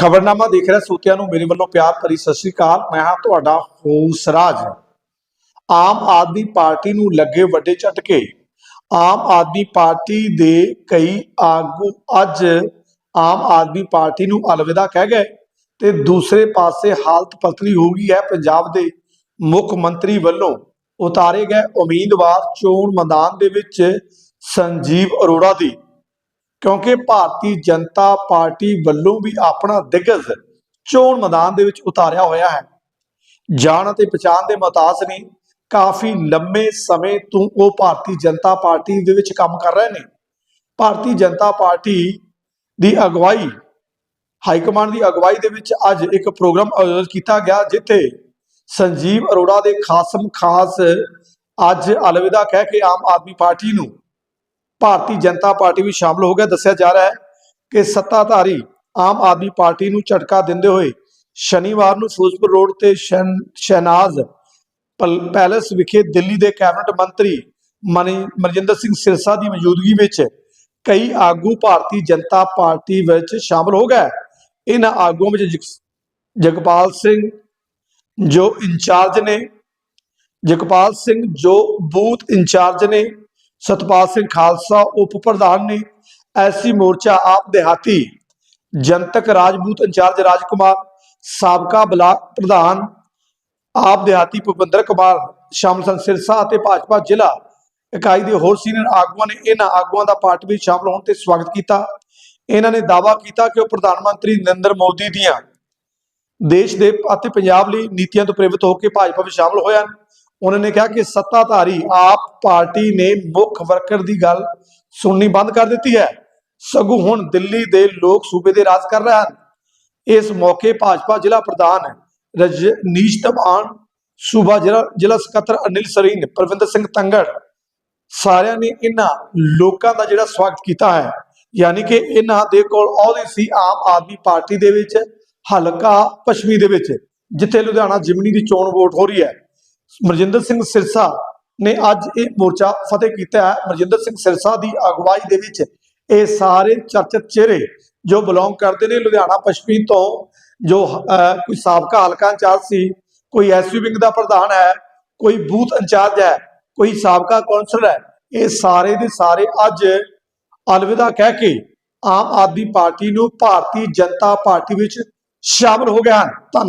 ਖਬਰਨਾਮਾ ਦੇਖ ਰਿਹਾ, ਸੋਤਿਆਂ ਨੂੰ ਮੇਰੇ ਵੱਲੋਂ ਪਿਆਰ ਭਰੀ ਸਤਿ ਸ੍ਰੀ ਅਕਾਲ। ਮੈਂ ਹਾਂ ਤੁਹਾਡਾ ਹੋਸਰਾਜ। ਆਮ ਆਦਮੀ ਪਾਰਟੀ ਨੂੰ ਲੱਗੇ ਵੱਡੇ ਝਟਕੇ। ਆਮ ਆਦਮੀ ਪਾਰਟੀ ਦੇ ਕਈ ਆਗੂ ਅੱਜ ਆਮ ਆਦਮੀ ਪਾਰਟੀ ਨੂੰ ਅਲਵਿਦਾ ਕਹਿ ਗਏ ਤੇ ਦੂਸਰੇ ਪਾਸੇ ਹਾਲਤ ਪਤਲੀ ਹੋ ਗਈ ਹੈ। ਪੰਜਾਬ ਦੇ ਮੁੱਖ ਮੰਤਰੀ ਵੱਲੋਂ ਉਤਾਰੇ ਗਏ ਉਮੀਦਵਾਰ ਚੋਣ ਮੈਦਾਨ ਦੇ ਵਿੱਚ ਸੰਜੀਵ ਅਰੋੜਾ ਦੀ ਕਿਉਂਕਿ ਭਾਰਤੀ ਜਨਤਾ ਪਾਰਟੀ ਵੱਲੋਂ ਵੀ ਆਪਣਾ ਦਿਗਜ ਚੋਣ ਮੈਦਾਨ ਦੇ ਵਿੱਚ ਉਤਾਰਿਆ ਹੋਇਆ ਹੈ। ਜਾਣ ਅਤੇ ਪਛਾਣ ਦੇ ਮਤਾਸ ਨੇ ਕਾਫੀ ਲੰਮੇ ਸਮੇਂ ਤੋਂ ਉਹ ਭਾਰਤੀ ਜਨਤਾ ਪਾਰਟੀ ਦੇ ਵਿੱਚ ਕੰਮ ਕਰ ਰਹੇ ਨੇ। ਭਾਰਤੀ ਜਨਤਾ ਪਾਰਟੀ ਦੀ ਅਗਵਾਈ ਹਾਈ ਕਮਾਂਡ ਦੀ ਅਗਵਾਈ ਦੇ ਵਿੱਚ ਅੱਜ ਇੱਕ ਪ੍ਰੋਗਰਾਮ ਆਯੋਜਿਤ ਕੀਤਾ ਗਿਆ, ਜਿੱਥੇ ਸੰਜੀਵ ਅਰੋੜਾ ਦੇ ਖਾਸਮ ਖਾਸ ਅੱਜ ਅਲਵਿਦਾ ਕਹਿ ਕੇ ਆਮ ਆਦਮੀ ਪਾਰਟੀ ਨੂੰ ਭਾਰਤੀ ਜਨਤਾ ਪਾਰਟੀ ਵਿੱਚ ਸ਼ਾਮਲ ਹੋ ਗਿਆ। ਦੱਸਿਆ ਜਾ ਰਿਹਾ ਹੈ ਕਿ ਸੱਤਾਧਾਰੀ ਆਮ ਆਦਮੀ ਪਾਰਟੀ ਨੂੰ ਝਟਕਾ ਦਿੰਦੇ ਹੋਏ ਸ਼ਨੀਵਾਰ ਨੂੰ ਫਿਰੋਜ਼ਪੁਰ ਰੋਡ ਤੇ ਸ਼ਹਿਨਾਜ਼ ਪਲ- ਪੈਲੇਸ ਵਿਖੇ ਦਿੱਲੀ ਦੇ ਕੈਬਨਿਟ ਮੰਤਰੀ ਮਨਜਿੰਦਰ ਸਿੰਘ ਸਿਰਸਾ ਦੀ ਮੌਜੂਦਗੀ ਵਿੱਚ ਕਈ ਆਗੂ ਭਾਰਤੀ ਜਨਤਾ ਪਾਰਟੀ ਵਿੱਚ ਸ਼ਾਮਲ ਹੋ ਗਏ। ਇਹਨਾਂ ਆਗੂਆਂ ਵਿੱਚ ਜਗਪਾਲ ਸਿੰਘ ਜੋ ਇੰਚਾਰਜ ਨੇ, ਜਗਪਾਲ ਸਿੰਘ ਜੋ ਬੂਥ ਇੰਚਾਰਜ ਨੇ ਸਤਪਾਲ ਸਿੰਘ ਖਾਲਸਾ ਉਪ ਪ੍ਰਧਾਨ ਨੇ ਐਸੀ ਮੋਰਚਾ ਆਪ ਦਿਹਾਤੀ। ਜਨਤਕ ਰਾਜਪੂਤ ਇੰਚਾਰਜ ਰਾਜਕੁਮਾਰ, ਸਾਬਕਾ ਬਲਾਕ ਪ੍ਰਧਾਨ, ਆਪ ਦਿਹਾਤੀ ਭੁਪਿੰਦਰ ਕੁਮਾਰ, ਸ਼ਾਮਲ ਸਨ ਸਿਰਸਾ ਅਤੇ ਭਾਜਪਾ ਜ਼ਿਲ੍ਹਾ ਇਕਾਈ ਦੇ ਹੋਰ ਸੀਨੀਅਰ ਆਗੂਆਂ ਨੇ ਇਹਨਾਂ ਆਗੂਆਂ ਦਾ ਪਾਰਟੀ ਵਿੱਚ ਸ਼ਾਮਲ ਹੋਣ ਤੇ ਸਵਾਗਤ ਕੀਤਾ। ਇਹਨਾਂ ਨੇ ਦਾਅਵਾ ਕੀਤਾ ਕਿ ਉਹ ਪ੍ਰਧਾਨ ਮੰਤਰੀ ਨਰਿੰਦਰ ਮੋਦੀ ਦੀਆਂ ਦੇਸ਼ ਦੇ ਅਤੇ ਪੰਜਾਬ ਲਈ ਨੀਤੀਆਂ ਤੋਂ ਪ੍ਰੇਰਿਤ ਹੋ ਕੇ ਭਾਜਪਾ ਵਿੱਚ ਸ਼ਾਮਲ ਹੋਏ ਹਨ ਉਹਨਾਂ ਨੇ ਕਿਹਾ ਕਿ ਸੱਤਾਧਾਰੀ ਆਪ ਪਾਰਟੀ ਨੇ ਮੁੱਖ ਵਰਕਰ ਦੀ ਗੱਲ ਸੁਣਨੀ ਬੰਦ ਕਰ ਦਿੱਤੀ ਹੈ। ਸਗੋਂ ਹੁਣ ਦਿੱਲੀ ਦੇ ਲੋਕ ਸੂਬੇ ਦੇ ਰਾਜ ਕਰ ਰਹੇ ਹਨ। ਇਸ ਮੌਕੇ ਭਾਜਪਾ ਜ਼ਿਲ੍ਹਾ ਪ੍ਰਧਾਨ ਰਜਨੀਸ਼ ਧਮਾਨ ਸੂਬਾ ਜ਼ਿਲ੍ਹਾ ਜ਼ਿਲ੍ਹਾ ਸਕੱਤਰ ਅਨਿਲ ਸਰੀਨ, ਪ੍ਰਵਿੰਦਰ ਸਿੰਘ ਤੰਗੜ ਸਾਰਿਆਂ ਨੇ ਇਹਨਾਂ ਲੋਕਾਂ ਦਾ ਜਿਹੜਾ ਸਵਾਗਤ ਕੀਤਾ ਹੈ। ਯਾਨੀ ਕਿ ਇਹਨਾਂ ਦੇ ਕੋਲ ਅਹੁਦੇ ਸੀ ਆਮ ਆਦਮੀ ਪਾਰਟੀ ਦੇ ਵਿੱਚ, ਹਲਕਾ ਪੱਛਮੀ ਦੇ ਵਿੱਚ, ਜਿੱਥੇ ਲੁਧਿਆਣਾ ਜਿਮਨੀ ਦੀ ਚੋਣ ਵੋਟ ਹੋ ਰਹੀ ਹੈ। ਮਰਜਿੰਦਰ ਸਿੰਘ ਸਿਰਸਾ ਨੇ ਅੱਜ ਇਹ ਮੋਰਚਾ ਫਤਿਹ ਕੀਤਾ ਹੈ। ਮਰਜਿੰਦਰ ਸਿੰਘ ਸਿਰਸਾ ਦੀ ਅਗਵਾਈ ਦੇ ਵਿੱਚ ਇਹ ਸਾਰੇ ਚਰਚਿਤ ਚਿਹਰੇ ਜੋ ਬਿਲੋਂਗ ਕਰਦੇ ਨੇ, ਲੁਧਿਆਣਾ ਪੱਛਮੀ ਤੋਂ ਜੋ ਕੋਈ ਸਾਬਕਾ ਹਲਕਾ ਇੰਚਾਰਜ ਸੀ, ਕੋਈ ਐਸਯੂ ਵਿੰਗ ਦਾ ਪ੍ਰਧਾਨ ਹੈ, ਕੋਈ ਬੂਥ ਇੰਚਾਰਜ ਹੈ, ਕੋਈ ਸਾਬਕਾ ਕੌਂਸਲਰ ਹੈ, ਇਹ ਸਾਰੇ ਦੇ ਸਾਰੇ ਅੱਜ ਅਲਵਿਦਾ ਕਹਿ ਕੇ ਆਮ ਆਦਮੀ ਪਾਰਟੀ ਨੂੰ ਭਾਰਤੀ ਜਨਤਾ ਪਾਰਟੀ ਵਿੱਚ ਸ਼ਾਮਲ ਹੋ ਗਏ ਹਨ। ਧੰਨਵਾਦ।